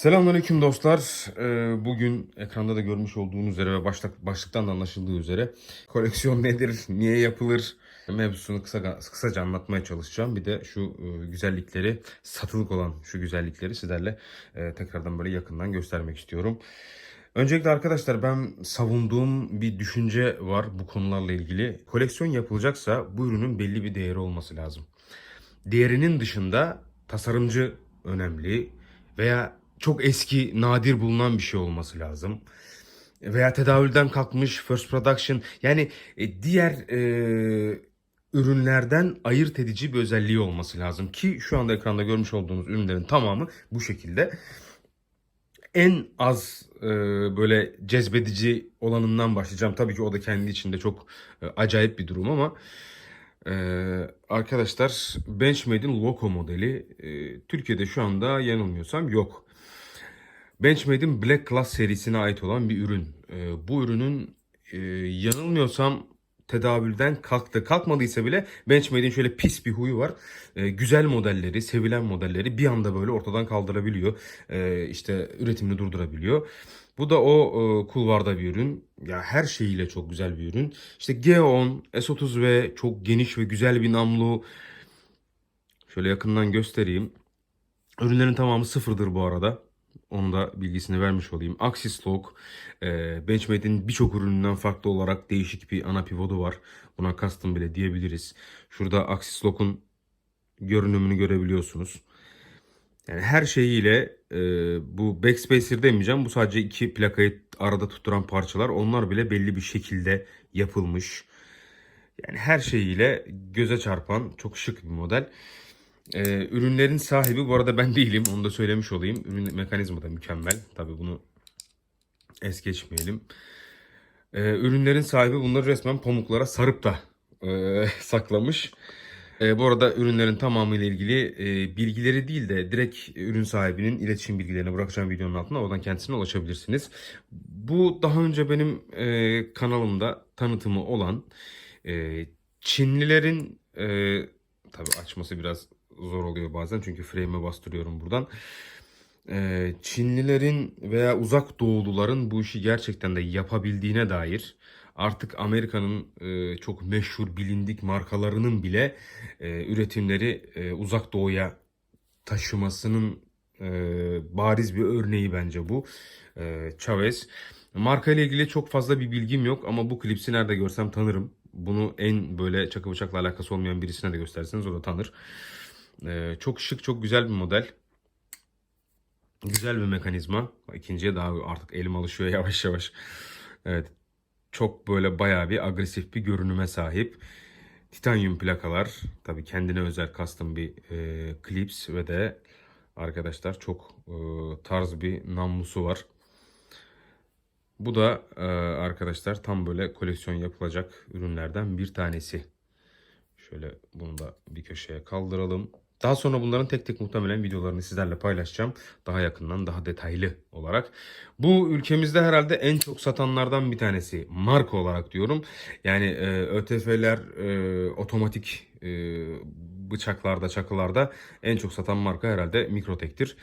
Selamünaleyküm dostlar. Ee, Bugün ekranda da görmüş olduğunuz üzere ve başlık, başlıktan da anlaşıldığı üzere koleksiyon nedir, niye yapılır mevzusunu kısa, kısaca anlatmaya çalışacağım. Bir de şu e, güzellikleri, satılık olan şu güzellikleri sizlerle e, tekrardan böyle yakından göstermek istiyorum. Öncelikle arkadaşlar ben savunduğum bir düşünce var bu konularla ilgili. Koleksiyon yapılacaksa bu ürünün belli bir değeri olması lazım. Değerinin dışında tasarımcı önemli veya çok eski, nadir bulunan bir şey olması lazım. Veya tedavülden kalkmış, first production yani e, diğer e, ürünlerden ayırt edici bir özelliği olması lazım. Ki şu anda ekranda görmüş olduğunuz ürünlerin tamamı bu şekilde. En az e, böyle cezbedici olanından başlayacağım. Tabii ki o da kendi içinde çok e, acayip bir durum ama e, arkadaşlar Benchmade'in Loco modeli e, Türkiye'de şu anda yanılmıyorsam yok. Benchmade'in Black Class serisine ait olan bir ürün. E, bu ürünün e, yanılmıyorsam tedavülden kalktı. Kalkmadıysa bile Benchmade'in şöyle pis bir huyu var. E, güzel modelleri, sevilen modelleri bir anda böyle ortadan kaldırabiliyor. E, işte üretimini durdurabiliyor. Bu da o e, kulvarda bir ürün. Ya her şeyiyle çok güzel bir ürün. İşte G10, S30V çok geniş ve güzel bir namlu. Şöyle yakından göstereyim. Ürünlerin tamamı sıfırdır bu arada. Onu da bilgisini vermiş olayım. Axis Lock, e, Benchmade'in birçok ürününden farklı olarak değişik bir ana pivotu var. Buna custom bile diyebiliriz. Şurada Axis Lock'un görünümünü görebiliyorsunuz. Yani her şeyiyle e, bu backspacer demeyeceğim. Bu sadece iki plakayı arada tutturan parçalar. Onlar bile belli bir şekilde yapılmış. Yani her şeyiyle göze çarpan çok şık bir model. Ee, ürünlerin sahibi bu arada ben değilim. Onu da söylemiş olayım. Ürün mekanizma da mükemmel. Tabii bunu es geçmeyelim. Ee, ürünlerin sahibi bunları resmen pamuklara sarıp da e, saklamış. E, bu arada ürünlerin tamamıyla ilgili e, bilgileri değil de direkt ürün sahibinin iletişim bilgilerini bırakacağım videonun altına oradan kendisine ulaşabilirsiniz. Bu daha önce benim e, kanalımda tanıtımı olan e, Çinlilerin e, tabi açması biraz zor oluyor bazen çünkü frame'e bastırıyorum buradan. E, Çinlilerin veya uzak doğuluların bu işi gerçekten de yapabildiğine dair artık Amerika'nın e, çok meşhur bilindik markalarının bile e, üretimleri e, uzak doğuya taşımasının bariz bir örneği bence bu. E, Chavez. Marka ile ilgili çok fazla bir bilgim yok ama bu klipsi nerede görsem tanırım. Bunu en böyle çakı bıçakla alakası olmayan birisine de gösterseniz o da tanır. E, çok şık, çok güzel bir model. Güzel bir mekanizma. İkinciye daha artık elim alışıyor yavaş yavaş. Evet. Çok böyle bayağı bir agresif bir görünüme sahip. Titanyum plakalar. Tabii kendine özel custom bir e, clips ve de arkadaşlar çok e, tarz bir namlusu var. Bu da e, arkadaşlar tam böyle koleksiyon yapılacak ürünlerden bir tanesi. Şöyle bunu da bir köşeye kaldıralım. Daha sonra bunların tek tek muhtemelen videolarını sizlerle paylaşacağım. Daha yakından, daha detaylı olarak. Bu ülkemizde herhalde en çok satanlardan bir tanesi. Marka olarak diyorum. Yani e, ÖTF'ler, e, otomatik e, bıçaklarda, çakılarda en çok satan marka herhalde Mikrotek'tir.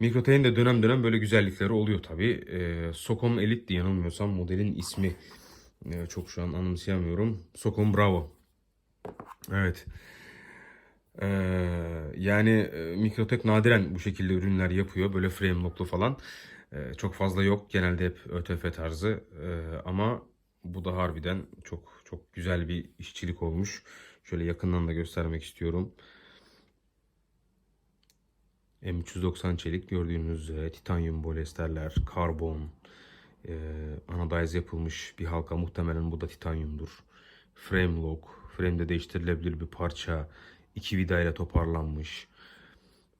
Mikrotek'in de dönem dönem böyle güzellikleri oluyor tabii. E, Socom Elite diye yanılmıyorsam modelin ismi. E, çok şu an anımsayamıyorum. Socom Bravo. Evet. Ee, yani e, Mikrotek nadiren bu şekilde ürünler yapıyor. Böyle frame locklu falan. Ee, çok fazla yok. Genelde hep ÖTF tarzı. Ee, ama bu da harbiden çok çok güzel bir işçilik olmuş. Şöyle yakından da göstermek istiyorum. M390 çelik gördüğünüz üzere titanyum bolyesterler, karbon, e, anodize yapılmış bir halka muhtemelen bu da titanyumdur. Frame lock, frame'de değiştirilebilir bir parça, iki vidayla toparlanmış.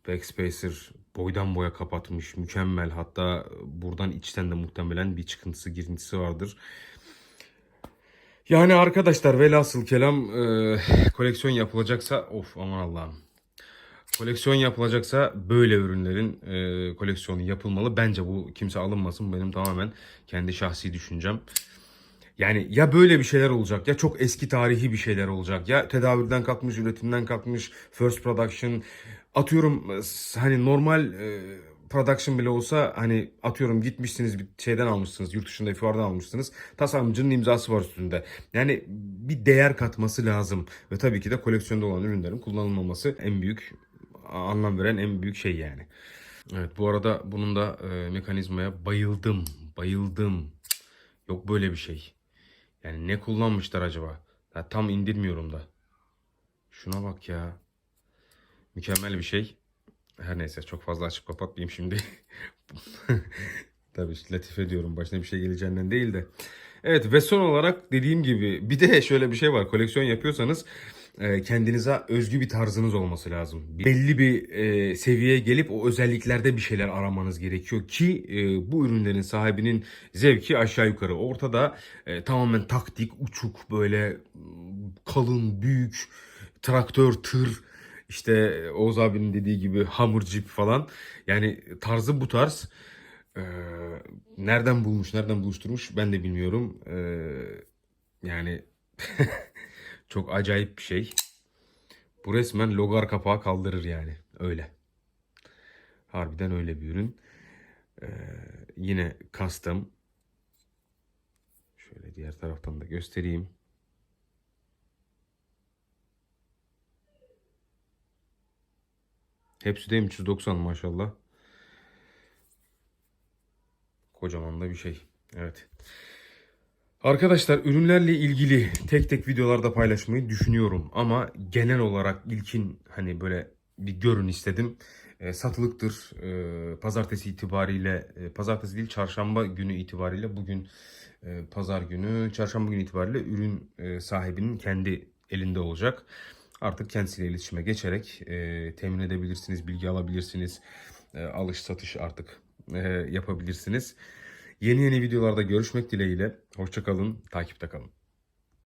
Backspacer boydan boya kapatmış, mükemmel. Hatta buradan içten de muhtemelen bir çıkıntısı, girintisi vardır. Yani arkadaşlar velhasıl kelam e, koleksiyon yapılacaksa of aman Allah'ım. Koleksiyon yapılacaksa böyle ürünlerin e, koleksiyonu yapılmalı. Bence bu kimse alınmasın. Benim tamamen kendi şahsi düşüncem. Yani ya böyle bir şeyler olacak ya çok eski tarihi bir şeyler olacak ya tedavülden kalkmış üretimden kalkmış first production atıyorum e, hani normal e, production bile olsa hani atıyorum gitmişsiniz bir şeyden almışsınız yurt dışında bir fuardan almışsınız tasarımcının imzası var üstünde. Yani bir değer katması lazım ve tabii ki de koleksiyonda olan ürünlerin kullanılmaması en büyük anlam veren en büyük şey yani. Evet bu arada bunun da e, mekanizmaya bayıldım bayıldım yok böyle bir şey. Yani ne kullanmışlar acaba? Ya tam indirmiyorum da. Şuna bak ya. Mükemmel bir şey. Her neyse çok fazla açıp kapatmayayım şimdi. Tabii işte latife diyorum başına bir şey geleceğinden değil de. Evet ve son olarak dediğim gibi bir de şöyle bir şey var. Koleksiyon yapıyorsanız kendinize özgü bir tarzınız olması lazım. Belli bir e, seviyeye gelip o özelliklerde bir şeyler aramanız gerekiyor ki e, bu ürünlerin sahibinin zevki aşağı yukarı ortada. E, tamamen taktik, uçuk böyle m, kalın, büyük traktör, tır işte Oğuz abinin dediği gibi hamur jeep falan. Yani tarzı bu tarz. Ee, nereden bulmuş, nereden buluşturmuş ben de bilmiyorum. Ee, yani çok acayip bir şey. Bu resmen logar kapağı kaldırır yani. Öyle. Harbiden öyle bir ürün. Ee, yine custom. Şöyle diğer taraftan da göstereyim. Hepsi de M390 maşallah. Kocaman da bir şey. Evet. Arkadaşlar ürünlerle ilgili tek tek videolarda paylaşmayı düşünüyorum ama genel olarak ilkin hani böyle bir görün istedim. E, satılıktır. E, pazartesi itibariyle, e, pazartesi değil çarşamba günü itibariyle bugün e, pazar günü, çarşamba günü itibariyle ürün e, sahibinin kendi elinde olacak. Artık kendisiyle iletişime geçerek e, temin edebilirsiniz, bilgi alabilirsiniz, e, alış satış artık e, yapabilirsiniz. Yeni yeni videolarda görüşmek dileğiyle. Hoşçakalın, takipte kalın.